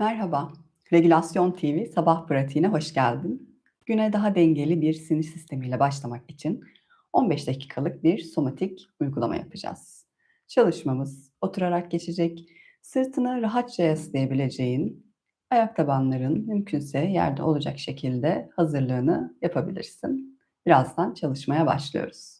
Merhaba, Regülasyon TV sabah pratiğine hoş geldin. Güne daha dengeli bir sinir sistemiyle başlamak için 15 dakikalık bir somatik uygulama yapacağız. Çalışmamız oturarak geçecek, sırtını rahatça yaslayabileceğin, ayak tabanların mümkünse yerde olacak şekilde hazırlığını yapabilirsin. Birazdan çalışmaya başlıyoruz.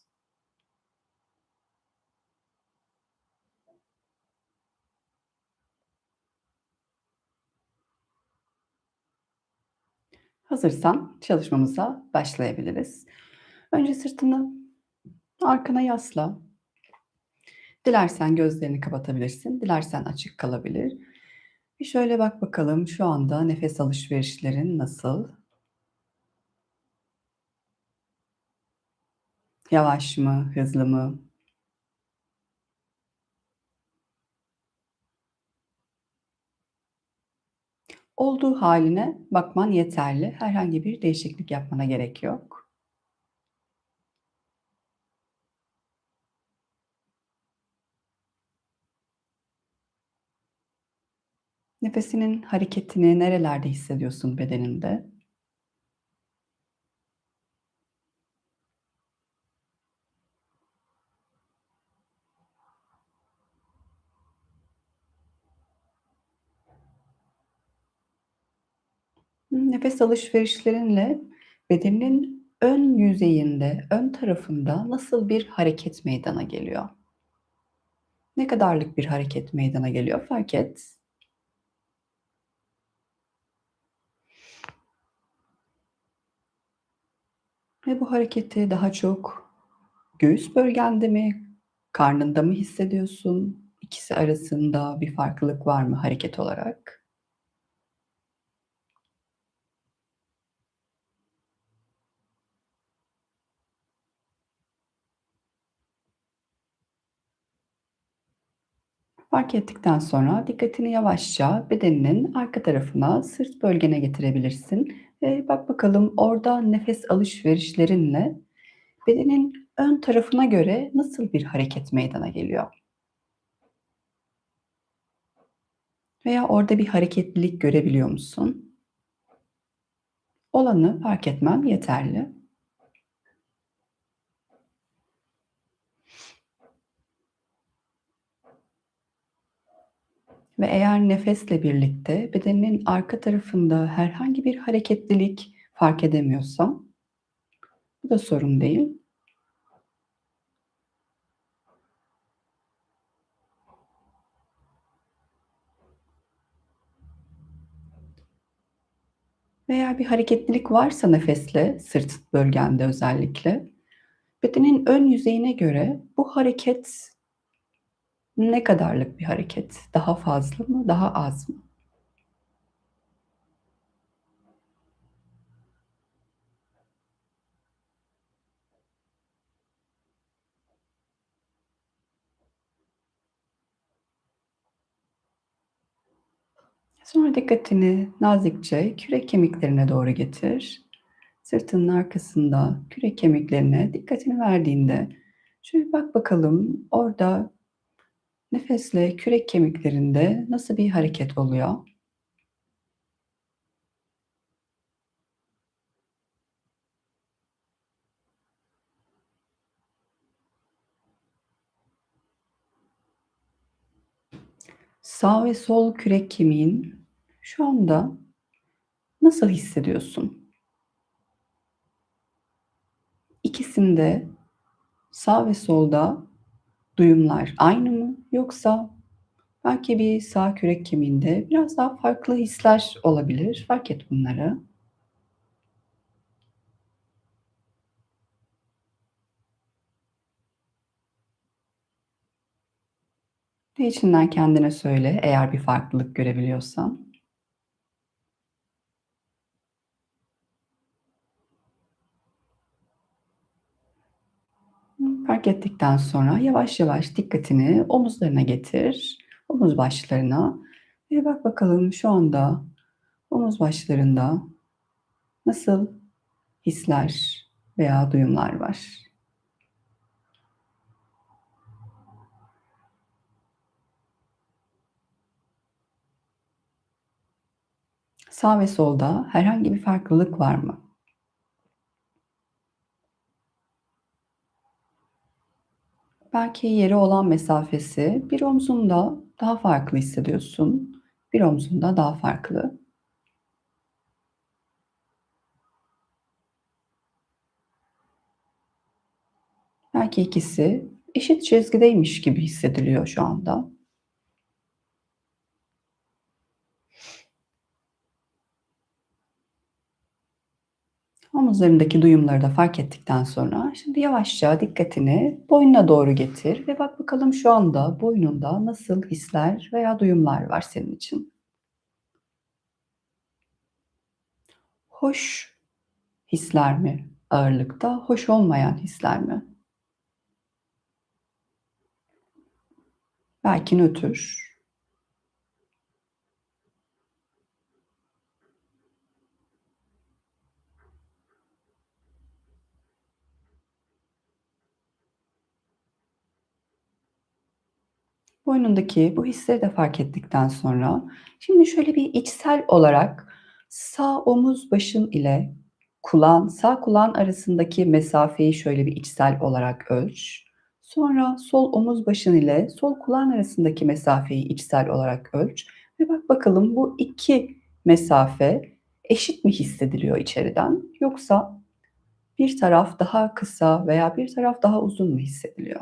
Hazırsan çalışmamıza başlayabiliriz. Önce sırtını arkana yasla. Dilersen gözlerini kapatabilirsin, dilersen açık kalabilir. Bir şöyle bak bakalım şu anda nefes alışverişlerin nasıl? Yavaş mı, hızlı mı? Olduğu haline bakman yeterli. Herhangi bir değişiklik yapmana gerek yok. Nefesinin hareketini nerelerde hissediyorsun bedeninde? Nefes alışverişlerinle bedeninin ön yüzeyinde, ön tarafında nasıl bir hareket meydana geliyor? Ne kadarlık bir hareket meydana geliyor fark et. Ve bu hareketi daha çok göğüs bölgende mi, karnında mı hissediyorsun? İkisi arasında bir farklılık var mı hareket olarak? Fark ettikten sonra dikkatini yavaşça bedeninin arka tarafına, sırt bölgene getirebilirsin. Ve bak bakalım orada nefes alışverişlerinle bedenin ön tarafına göre nasıl bir hareket meydana geliyor? Veya orada bir hareketlilik görebiliyor musun? Olanı fark etmen yeterli. Ve eğer nefesle birlikte bedeninin arka tarafında herhangi bir hareketlilik fark edemiyorsan, bu da sorun değil. Veya bir hareketlilik varsa nefesle, sırt bölgende özellikle, bedenin ön yüzeyine göre bu hareket ne kadarlık bir hareket? Daha fazla mı, daha az mı? Sonra dikkatini nazikçe kürek kemiklerine doğru getir. Sırtının arkasında kürek kemiklerine dikkatini verdiğinde şöyle bak bakalım orada Nefesle kürek kemiklerinde nasıl bir hareket oluyor? Sağ ve sol kürek kemiğin şu anda nasıl hissediyorsun? İkisinde sağ ve solda duyumlar aynı mı yoksa belki bir sağ kürek kemiğinde biraz daha farklı hisler olabilir. Fark et bunları. Ve içinden kendine söyle eğer bir farklılık görebiliyorsan. Fark ettikten sonra yavaş yavaş dikkatini omuzlarına getir. Omuz başlarına ve bak bakalım şu anda omuz başlarında nasıl hisler veya duyumlar var. Sağ ve solda herhangi bir farklılık var mı? Belki yere olan mesafesi bir omzunda daha farklı hissediyorsun. Bir omzunda daha farklı. Belki ikisi eşit çizgideymiş gibi hissediliyor şu anda. Omuzlarındaki duyumları da fark ettikten sonra şimdi yavaşça dikkatini boynuna doğru getir ve bak bakalım şu anda boynunda nasıl hisler veya duyumlar var senin için. Hoş hisler mi ağırlıkta, hoş olmayan hisler mi? Belki nötr, Boynundaki bu hisleri de fark ettikten sonra şimdi şöyle bir içsel olarak sağ omuz başın ile kulağın, sağ kulağın arasındaki mesafeyi şöyle bir içsel olarak ölç. Sonra sol omuz başın ile sol kulağın arasındaki mesafeyi içsel olarak ölç ve bak bakalım bu iki mesafe eşit mi hissediliyor içeriden yoksa bir taraf daha kısa veya bir taraf daha uzun mu hissediliyor?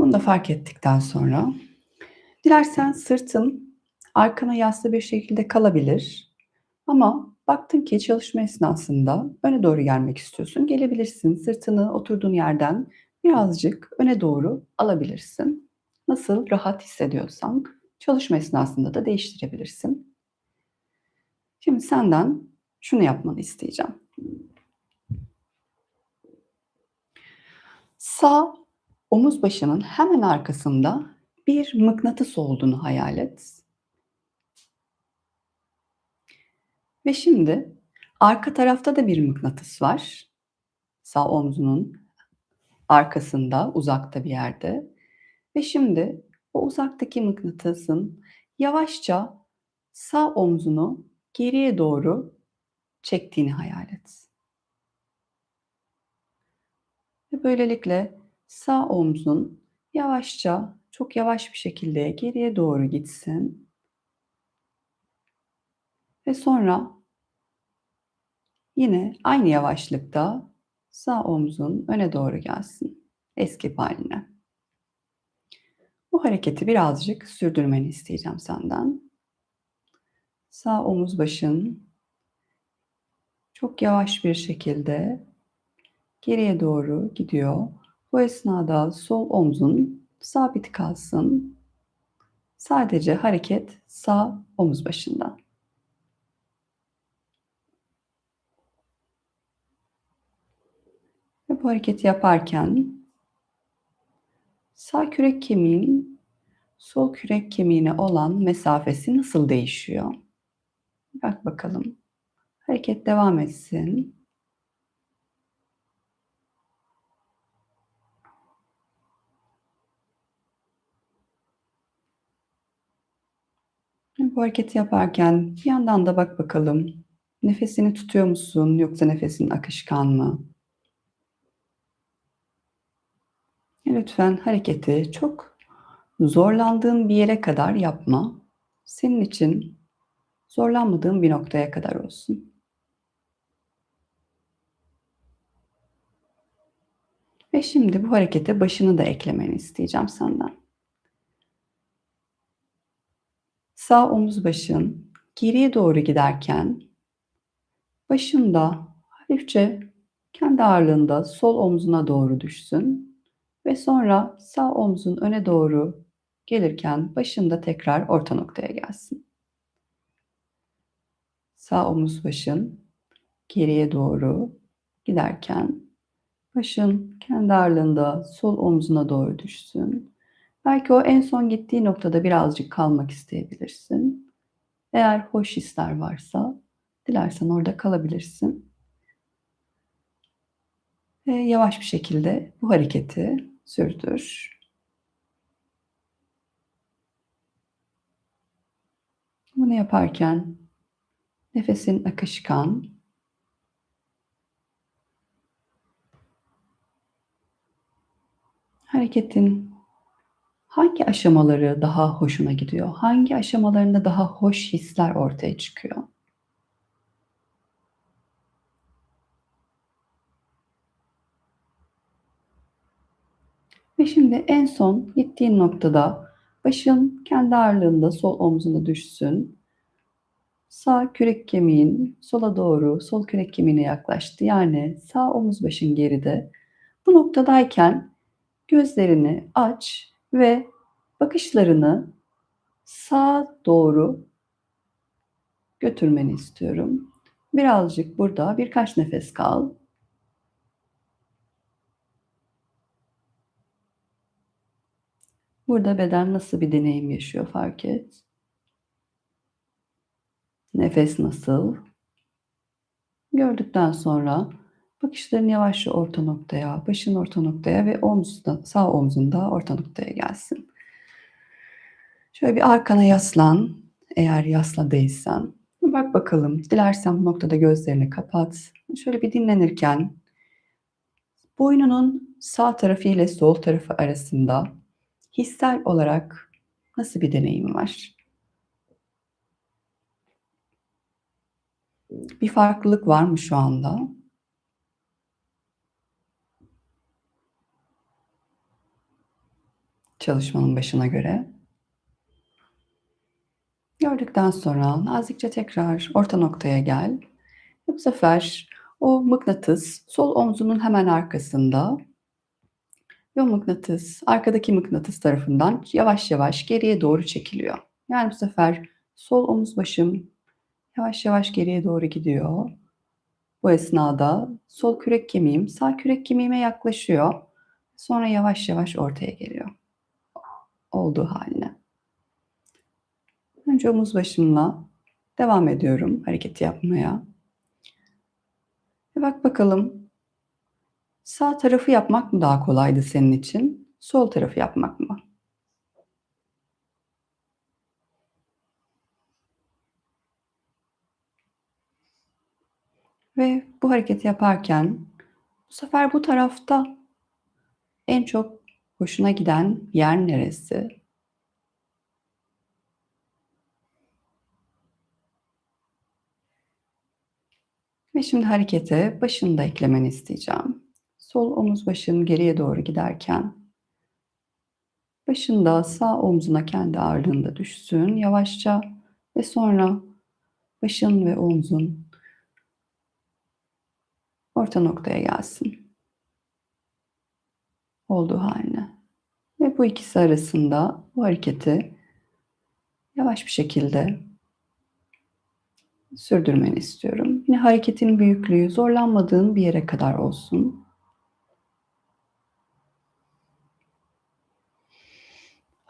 Bunu da fark ettikten sonra dilersen sırtın arkana yaslı bir şekilde kalabilir. Ama baktın ki çalışma esnasında öne doğru gelmek istiyorsun. Gelebilirsin. Sırtını oturduğun yerden birazcık öne doğru alabilirsin. Nasıl rahat hissediyorsan çalışma esnasında da değiştirebilirsin. Şimdi senden şunu yapmanı isteyeceğim. Sağ omuz başının hemen arkasında bir mıknatıs olduğunu hayal et. Ve şimdi arka tarafta da bir mıknatıs var. Sağ omzunun arkasında, uzakta bir yerde. Ve şimdi o uzaktaki mıknatısın yavaşça sağ omzunu geriye doğru çektiğini hayal et. Ve böylelikle sağ omzun yavaşça, çok yavaş bir şekilde geriye doğru gitsin. Ve sonra yine aynı yavaşlıkta sağ omzun öne doğru gelsin. Eski haline. Bu hareketi birazcık sürdürmeni isteyeceğim senden. Sağ omuz başın çok yavaş bir şekilde geriye doğru gidiyor. Bu esnada sol omzun sabit kalsın. Sadece hareket sağ omuz başında. Ve bu hareketi yaparken sağ kürek kemiğin sol kürek kemiğine olan mesafesi nasıl değişiyor? Bak bakalım. Hareket devam etsin. Bu hareketi yaparken bir yandan da bak bakalım. Nefesini tutuyor musun yoksa nefesin akışkan mı? Lütfen hareketi çok zorlandığın bir yere kadar yapma. Senin için zorlanmadığın bir noktaya kadar olsun. Ve şimdi bu harekete başını da eklemeni isteyeceğim senden. Sağ omuz başın geriye doğru giderken başında hafifçe kendi ağırlığında sol omzuna doğru düşsün ve sonra sağ omzun öne doğru gelirken başında tekrar orta noktaya gelsin. Sağ omuz başın geriye doğru giderken başın kendi ağırlığında sol omzuna doğru düşsün Belki o en son gittiği noktada birazcık kalmak isteyebilirsin. Eğer hoş hisler varsa Dilersen orada kalabilirsin. Ve yavaş bir şekilde bu hareketi sürdür. Bunu yaparken nefesin akışkan, hareketin hangi aşamaları daha hoşuna gidiyor? Hangi aşamalarında daha hoş hisler ortaya çıkıyor? Ve şimdi en son gittiğin noktada başın kendi ağırlığında sol omzuna düşsün. Sağ kürek kemiğin sola doğru sol kürek kemiğine yaklaştı. Yani sağ omuz başın geride. Bu noktadayken gözlerini aç ve bakışlarını sağa doğru götürmeni istiyorum. Birazcık burada birkaç nefes kal. Burada beden nasıl bir deneyim yaşıyor fark et. Nefes nasıl? Gördükten sonra bakışların yavaşça orta noktaya, başın orta noktaya ve omzunda, sağ omzunda orta noktaya gelsin. Şöyle bir arkana yaslan. Eğer yasla değilsen. Bak bakalım. Dilersen bu noktada gözlerini kapat. Şöyle bir dinlenirken boynunun sağ tarafı ile sol tarafı arasında hissel olarak nasıl bir deneyim var? Bir farklılık var mı şu anda? Çalışmanın başına göre. Gördükten sonra nazikçe tekrar orta noktaya gel. Bu sefer o mıknatıs sol omzunun hemen arkasında ve mıknatıs arkadaki mıknatıs tarafından yavaş yavaş geriye doğru çekiliyor. Yani bu sefer sol omuz başım yavaş yavaş geriye doğru gidiyor. Bu esnada sol kürek kemiğim sağ kürek kemiğime yaklaşıyor. Sonra yavaş yavaş ortaya geliyor. Olduğu haline. Önce omuz başımla devam ediyorum hareketi yapmaya. Ve bak bakalım sağ tarafı yapmak mı daha kolaydı senin için? Sol tarafı yapmak mı? Ve bu hareketi yaparken bu sefer bu tarafta en çok hoşuna giden yer neresi? Ve şimdi harekete başını da eklemeni isteyeceğim. Sol omuz başın geriye doğru giderken başın da sağ omzuna kendi ağırlığında düşsün yavaşça ve sonra başın ve omzun orta noktaya gelsin. Olduğu haline. Ve bu ikisi arasında bu hareketi yavaş bir şekilde sürdürmeni istiyorum. Yine hareketin büyüklüğü zorlanmadığın bir yere kadar olsun.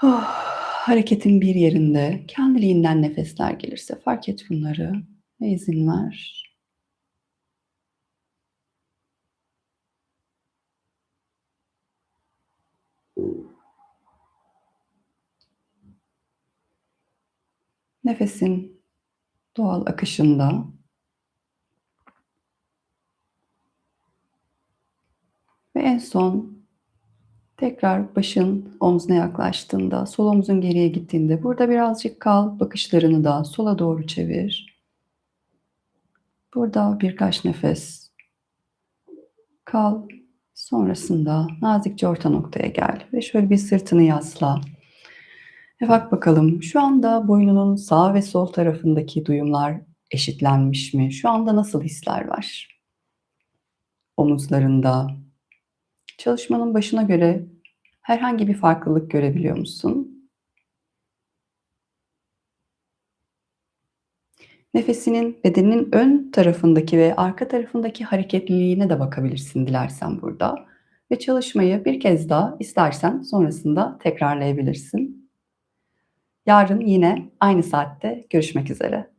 Oh, hareketin bir yerinde kendiliğinden nefesler gelirse fark et bunları ve izin ver. Nefesin doğal akışında ve en son tekrar başın omzuna yaklaştığında, sol omzun geriye gittiğinde burada birazcık kal, bakışlarını da sola doğru çevir. Burada birkaç nefes kal. Sonrasında nazikçe orta noktaya gel ve şöyle bir sırtını yasla. Ve bak bakalım şu anda boynunun sağ ve sol tarafındaki duyumlar eşitlenmiş mi? Şu anda nasıl hisler var? Omuzlarında. Çalışmanın başına göre herhangi bir farklılık görebiliyor musun? Nefesinin bedeninin ön tarafındaki ve arka tarafındaki hareketliliğine de bakabilirsin dilersen burada. Ve çalışmayı bir kez daha istersen sonrasında tekrarlayabilirsin. Yarın yine aynı saatte görüşmek üzere.